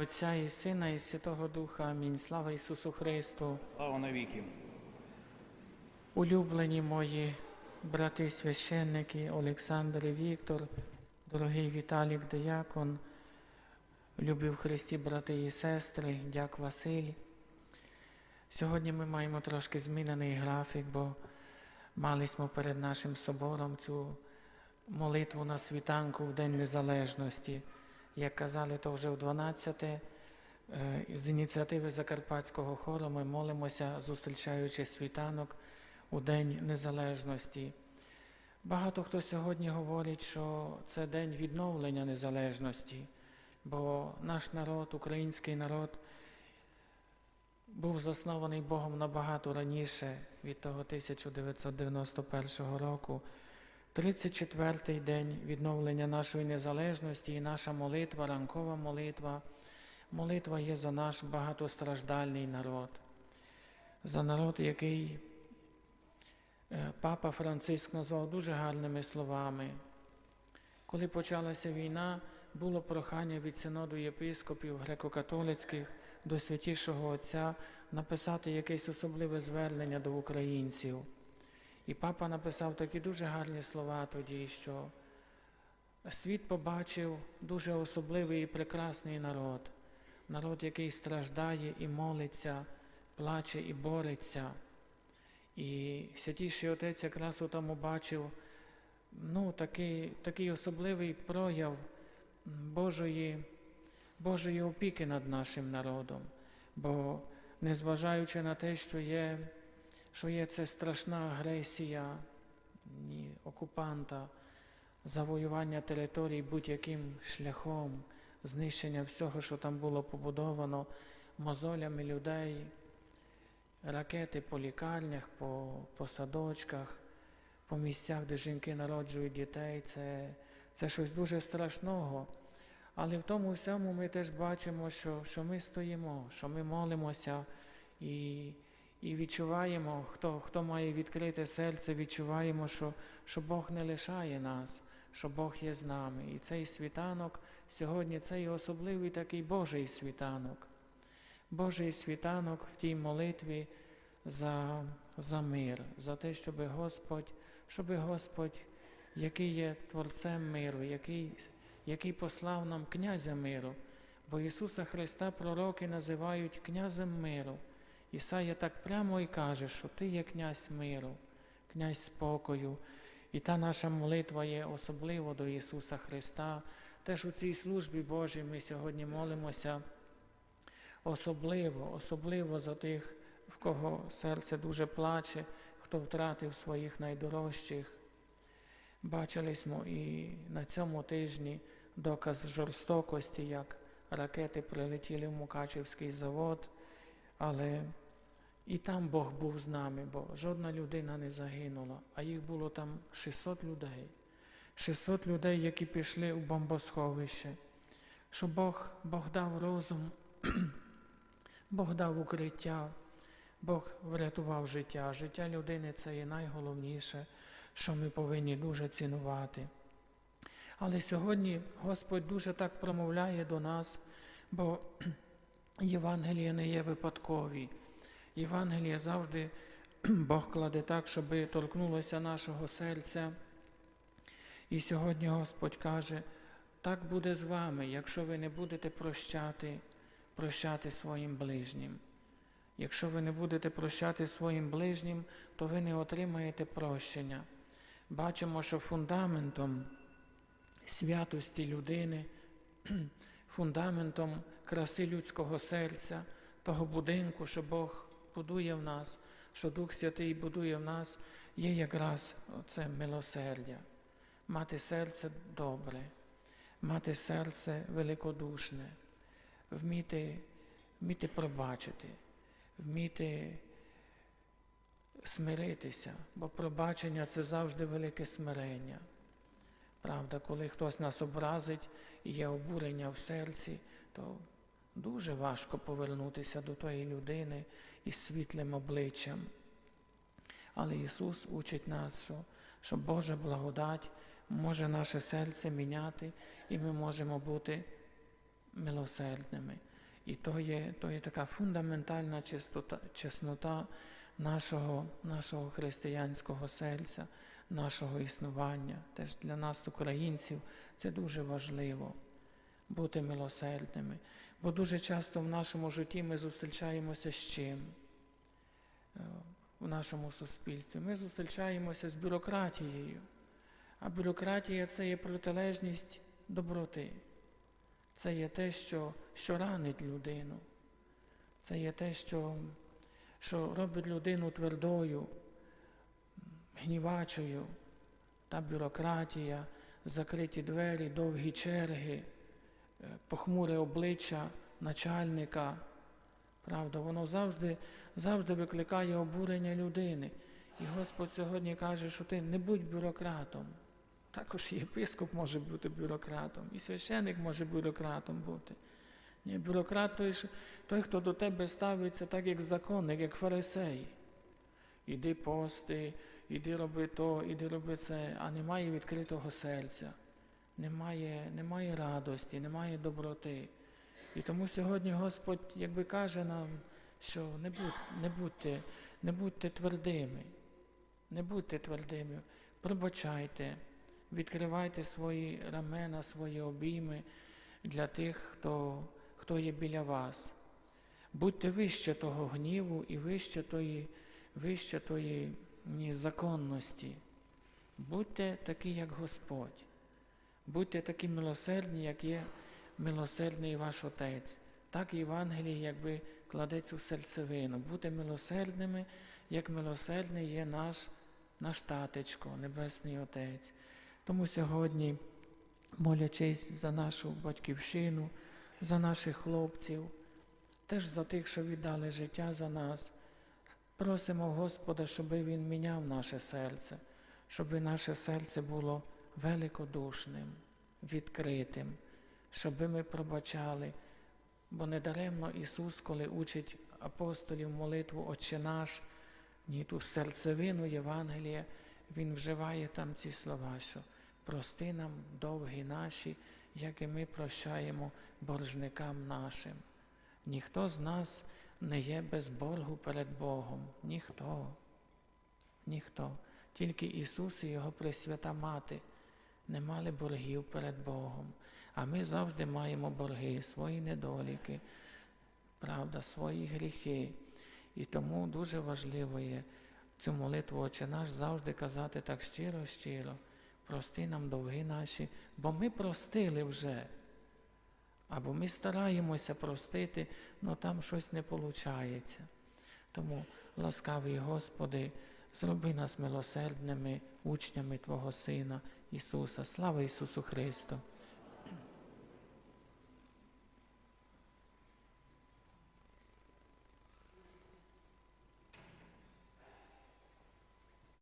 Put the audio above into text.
Отця і Сина, і Святого Духа. Амінь. Слава Ісусу Христу. Слава навіки. Улюблені мої брати священники Олександр і Віктор, дорогий Віталік Деякон, любі в Христі брати і сестри, дяк Василь. Сьогодні ми маємо трошки змінений графік, бо мали ми перед нашим собором цю молитву на світанку в День Незалежності. Як казали, то вже в 12 е, з ініціативи Закарпатського хору ми молимося, зустрічаючи світанок у День Незалежності. Багато хто сьогодні говорить, що це день відновлення незалежності, бо наш народ, український народ, був заснований Богом набагато раніше від того 1991 року. 34-й день відновлення нашої незалежності і наша молитва, ранкова молитва. Молитва є за наш багатостраждальний народ, за народ, який е, папа Франциск назвав дуже гарними словами. Коли почалася війна, було прохання від синоду єпископів греко-католицьких до святішого Отця написати якесь особливе звернення до українців. І папа написав такі дуже гарні слова тоді, що світ побачив дуже особливий і прекрасний народ, народ, який страждає і молиться, плаче і бореться. І святіший отець якраз у тому бачив ну, такий, такий особливий прояв Божої, Божої опіки над нашим народом. Бо незважаючи на те, що є що є це страшна агресія ні, окупанта, завоювання територій будь-яким шляхом, знищення всього, що там було побудовано, мозолями людей, ракети по лікарнях, по, по садочках, по місцях, де жінки народжують дітей, це, це щось дуже страшного. Але в тому всьому ми теж бачимо, що, що ми стоїмо, що ми молимося і. І відчуваємо, хто хто має відкрите серце, відчуваємо, що, що Бог не лишає нас, що Бог є з нами. І цей світанок сьогодні це і особливий такий Божий світанок. Божий світанок в тій молитві за, за мир, за те, щоб Господь, щоб Господь, який є Творцем миру, який, який послав нам князя миру, бо Ісуса Христа пророки називають князем миру. Ісая так прямо і каже, що Ти є князь миру, князь спокою. І та наша молитва є особливо до Ісуса Христа. Теж у цій службі Божій ми сьогодні молимося особливо, особливо за тих, в кого серце дуже плаче, хто втратив своїх найдорожчих. Бачили ми і на цьому тижні доказ жорстокості, як ракети прилетіли в Мукачівський завод. Але і там Бог був з нами, бо жодна людина не загинула, а їх було там 600 людей. 600 людей, які пішли у бомбосховище, що Бог, Бог дав розум, Бог дав укриття, Бог врятував життя. Життя людини це є найголовніше, що ми повинні дуже цінувати. Але сьогодні Господь дуже так промовляє до нас, бо Євангелія не є випадкові. Євангелія завжди Бог кладе так, щоб торкнулося нашого серця. І сьогодні Господь каже, так буде з вами, якщо ви не будете прощати, прощати своїм ближнім. Якщо ви не будете прощати своїм ближнім, то ви не отримаєте прощення. Бачимо, що фундаментом святості людини, фундаментом краси людського серця, того будинку, що Бог будує в нас, що Дух Святий будує в нас, є якраз це милосердя, мати серце добре, мати серце великодушне, вміти, вміти пробачити, вміти смиритися, бо пробачення це завжди велике смирення. Правда, коли хтось нас образить і є обурення в серці, то дуже важко повернутися до тої людини із світлим обличчям. Але Ісус учить нас, що, що Божа благодать може наше серце міняти, і ми можемо бути милосердними. І то є, то є така фундаментальна чистота, чеснота нашого, нашого християнського серця, нашого існування. Теж для нас, українців, це дуже важливо бути милосердними. Бо дуже часто в нашому житті ми зустрічаємося з чим? Е, В нашому суспільстві. Ми зустрічаємося з бюрократією. А бюрократія це є протилежність доброти. Це є те, що, що ранить людину. Це є те, що, що робить людину твердою, гнівачою. Та бюрократія, закриті двері, довгі черги, похмуре обличчя начальника. Правда, воно завжди, завжди викликає обурення людини. І Господь сьогодні каже, що ти не будь бюрократом. Також і єпископ може бути бюрократом, і священик може бюрократом бути. Ні, бюрократ той, той, хто до тебе ставиться так, як законник, як фарисей. Іди пости, іди роби то, іди роби це, а немає відкритого серця, немає, немає радості, немає доброти. І тому сьогодні Господь якби каже нам, що не, будь, не, будьте, не будьте твердими, не будьте твердими, пробачайте, відкривайте свої рамена, свої обійми для тих, хто, хто є біля вас. Будьте вище того гніву і вище тої, вище тої ні, законності. Будьте такі, як Господь. Будьте такі милосердні, як є милосердний ваш Отець. Так і Євангеліє якби кладеться у серцевину. Бути милосердними, як милосердний є наш, наш татечко, Небесний Отець. Тому сьогодні, молячись за нашу батьківщину, за наших хлопців, теж за тих, що віддали життя за нас, просимо Господа, щоб Він міняв наше серце, щоб наше серце було великодушним, відкритим, щоб ми пробачали. Бо недаремно Ісус, коли учить апостолів молитву Отче наш, ні ту серцевину Євангелія, Він вживає там ці слова, що прости нам довгі наші, як і ми прощаємо боржникам нашим. Ніхто з нас не є без боргу перед Богом. Ніхто. Ніхто. Тільки Ісус і Його Пресвята Мати не мали боргів перед Богом. А ми завжди маємо борги, свої недоліки, правда, свої гріхи. І тому дуже важливо є цю молитву Отче наш завжди казати так щиро, щиро. Прости нам довги наші, бо ми простили вже. Або ми стараємося простити, але там щось не виходить. Тому, ласкавий Господи, зроби нас милосердними учнями Твого Сина Ісуса. Слава Ісусу Христу!